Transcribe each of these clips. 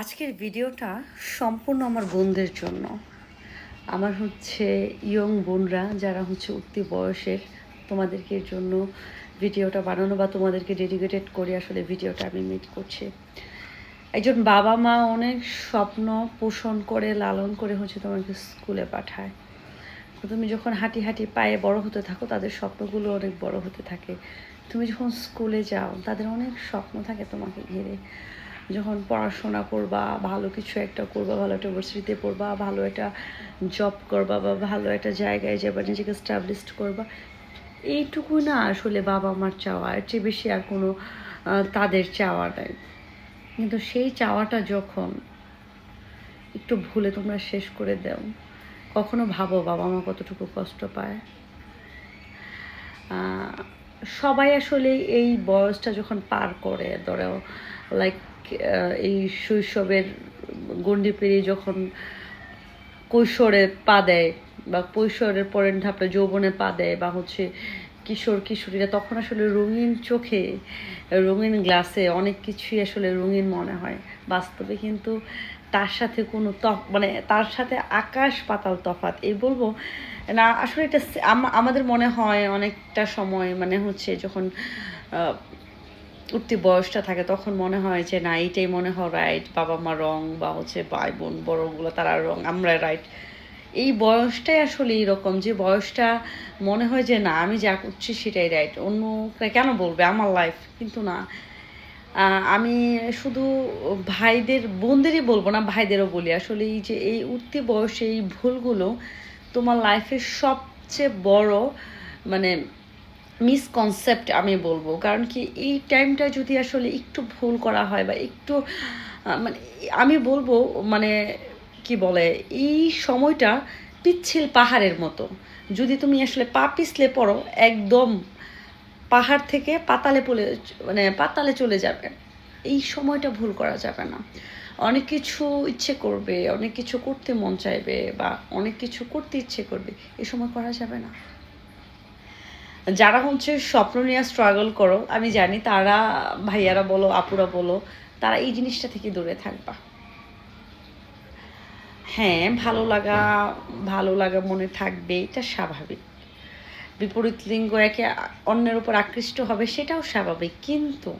আজকের ভিডিওটা সম্পূর্ণ আমার বোনদের জন্য। আমার হচ্ছে ইয়ং বোনরা যারা হচ্ছে উঠতি বয়সের, তোমাদেরকে জন্য ভিডিওটা বানানো বা তোমাদেরকে ডেডিকেটেড করে আসলে ভিডিওটা আমি মিট করছি। একজন বাবা মা অনেক স্বপ্ন পোষণ করে, লালন করে হচ্ছে তোমাকে স্কুলে পাঠায়। তুমি যখন হাঁটি হাঁটি পায়ে বড় হতে থাকো, তাদের স্বপ্নগুলো অনেক বড় হতে থাকে। তুমি যখন স্কুলে যাও, তাদের অনেক স্বপ্ন থাকে তোমাকে ঘিরে। যখন পড়াশোনা করবা, ভালো কিছু একটা করবা, ভালো একটা ইউনিভার্সিটিতে পড়বা, ভালো একটা জব করবা বা ভালো একটা জায়গায় যাবা নিজেকে স্টাবলিশ করবা এইটুকু না আসলে বাবা মার চাওয়া। এর চেয়ে বেশি আর কোনো তাদের চাওয়া নাই। কিন্তু সেই চাওয়াটা যখন একটু ভুলে তোমরা শেষ করে দাও, কখনো ভাবো বাবা মা কতটুকু কষ্ট পায়। সবাই আসলে এই বয়সটা যখন পার করে, ধরো লাইক এই শৈশবের গণ্ডি পেরিয়ে যখন কৈশোরে পা দেয় বা কৈশোরের পরের ধাপে যৌবনে পা দেয় বা হচ্ছে কিশোর, কিশোরীরা, তখন আসলে রঙিন চোখে, রঙিন গ্লাসে অনেক কিছুই আসলে রঙিন মনে হয়। বাস্তবে কিন্তু তার সাথে কোনো তফ মানে তার সাথে আকাশ পাতাল তফাৎ, এই বলব না, আসলে এটা আমাদের মনে হয় অনেকটা সময় মানে হচ্ছে যখন উঠতি বয়সটা থাকে, তখন মনে হয় যে না, এইটাই মনে হয় রাইট বাবা মা রং বা হচ্ছে ভাই বোন বড়গুলো তারা রং আমরা রাইট এই বয়সটাই আসলে এইরকম যে বয়সটা মনে হয় যে না, আমি যা করছি সেটাই রাইট অন্য কেন বলবে? আমার লাইফ কিন্তু না। আমি শুধু ভাইদের, বোনদেরই বলব না, ভাইদেরও বলি। আসলে এই যে এই উঠতি বয়সে এই ভুলগুলো তোমার লাইফের সবচেয়ে বড় মানে মিসকনসেপ্ট আমি বলব। কারণ কি, এই টাইমটা যদি আসলে একটু ভুল করা হয় বা একটু মানে আমি বলব মানে কি বলে, এই সময়টা পিচ্ছিল পাহাড়ের মতো। যদি তুমি আসলে পা পিছলে পড়ো, একদম পাহাড় থেকে পাতালে পড়ে মানে পাতালে চলে যাবে। এই সময়টা ভুল করা যাবে না। অনেক কিছু ইচ্ছে করবে, অনেক কিছু করতে মন চাইবে বা অনেক কিছু করতে ইচ্ছে করবে এই সময় করা যাবে না। যারা হচ্ছে স্বপ্ন নিয়ে স্ট্রাগল করো, আমি জানি তারা ভাইয়ারা বলো, আপুরা বলো, তারা এই জিনিসটা থেকে দূরে থাকবা। হ্যাঁ ভালো লাগা ভালো লাগা মনে থাকবে, এটা স্বাভাবিক। বিপরীত লিঙ্গ একে অন্যের উপর আকৃষ্ট হবে, সেটাও স্বাভাবিক, কিন্তু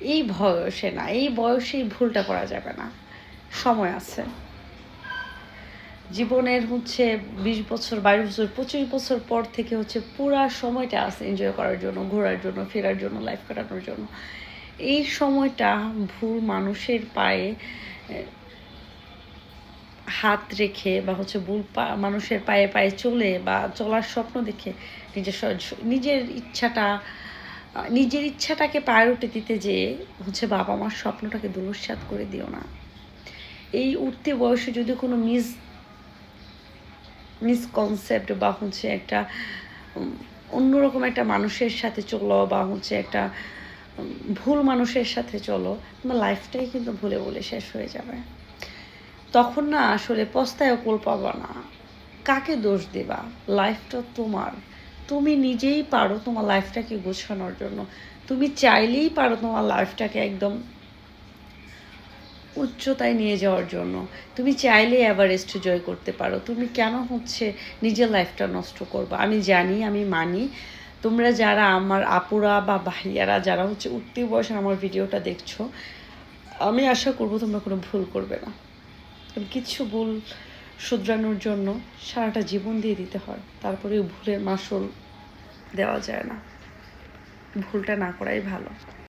এই বয়সে না, এই বয়সে এই ভুলটা করা যাবে না। সময় আছে। জীবনের হচ্ছে বিশ বছর, বাইশ বছর, পঁচিশ বছর পর থেকে হচ্ছে পুরা সময়টা আছে এনজয় করার জন্য, ঘোরার জন্য, ফেরার জন্য লাইফ কাটানোর জন্য। এই সময়টা ভুল মানুষের পায়ে হাত রেখে বা হচ্ছে ভুল মানুষের পায়ে পায়ে চলে বা চলার স্বপ্ন দেখে নিজের নিজের ইচ্ছাটা নিজের ইচ্ছাটাকে প্রায়োরিটি দিতে যেয়ে হচ্ছে বাবা মার স্বপ্নটাকে দুলস্বাদ করে দিও না। এই উঠতে বয়সে যদি কোনো মিস মিসকনসেপ্ট বা হচ্ছে একটা অন্যরকম একটা মানুষের সাথে চলো বা হচ্ছে একটা ভুল মানুষের সাথে চলো, তোমার লাইফটাই কিন্তু ভুলে বলে শেষ হয়ে যাবে। তখন না আসলে পস্তায় কোল পাবা না। কাকে দোষ দেবা? লাইফটা তোমার। তুমি নিজেই পারো তোমার লাইফটাকে গোছানোর জন্য। তুমি চাইলেই পারো তোমার লাইফটাকে একদম উচ্চতায় নিয়ে যাওয়ার জন্য। তুমি চাইলে এভারেস্ট জয় করতে পারো। তুমি কেন হচ্ছে নিজের লাইফটা নষ্ট করব? আমি জানি, আমি মানি। তোমরা যারা আমার আপুরা বা ভাইয়ারা, যারা হচ্ছে উঠতি বয়সে আমার ভিডিওটা দেখছ, আমি আশা করব তোমরা কোনো ভুল করবে না। কিছু ভুল শুধরানোর জন্য সারাটা জীবন দিয়ে দিতে হয়। তারপরে ভুলের মাসুল দেওয়া যায় না। ভুলটা না করাই ভালো।